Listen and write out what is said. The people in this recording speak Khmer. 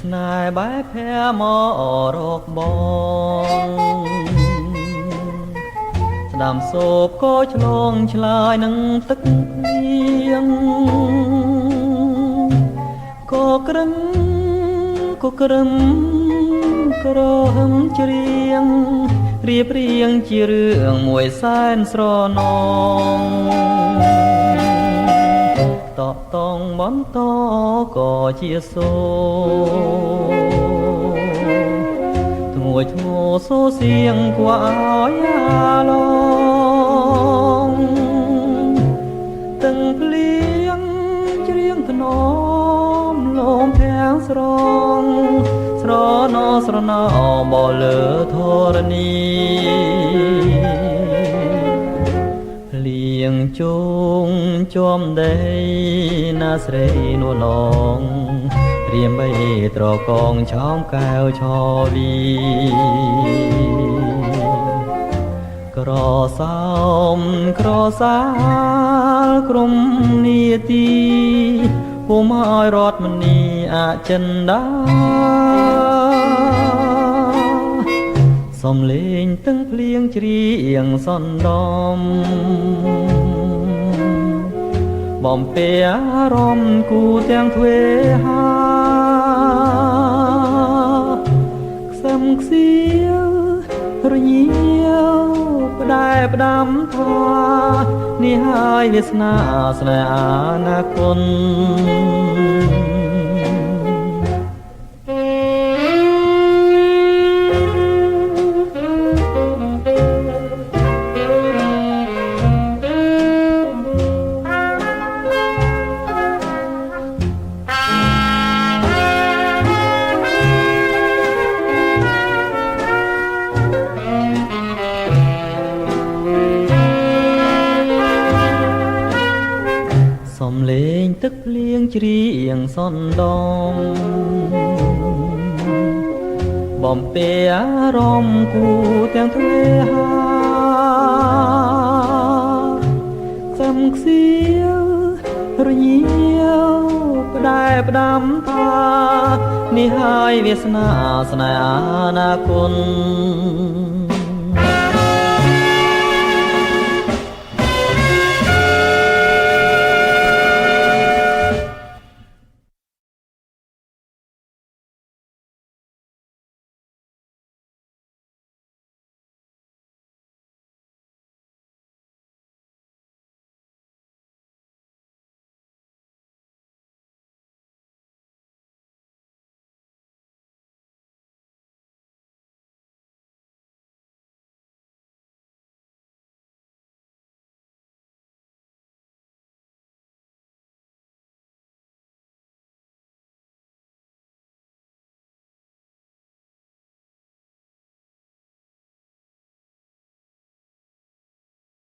វាស្នេហ៍បែបភែមករកបងស្ដាំសោបក៏ឆ្លងឆ្លើយនឹងទឹកភ្លៀងក៏ក្រឹងក៏ក្រឹមក្រហឹមច្រៀងរៀបរៀងជារឿងមួយសែនស្រណង តកតងបន្តក៏ជាសូធ្ងួយធ្ងោសូសៀងគួរឲ្យអាឡងទាំងភ្លៀងច្រៀងធ្នមលំភាំងស្រងស្រណោស្រណោបលើធរណី លៀងជុងជាំដីណាស្រីនួឡងរៀមបីត្រកងឆោមកែវឆវីក្រសោមក្រសាលក្រុមនីតិពុំឲ្យរត់មនីអចិន្តា សំលេងទឹងភ្លៀងច្រៀងសន្ដំបំពេអារម្មណ៍គូទាំងទ្វេហាខ្សឹមខ្សៀវរញៀវផ្ដែផ្ដាំថានេះហើយវាសនាស្នេហ៍អនាគត ច្រៀងសន្ដំបំពេអារម្មណ៍គូទាំងទ្វេហាខ្សឹមខ្សៀវរញៀវផ្ដែផ្ដាំថានេះហើយវាសនាស្នេហ៍អនាគត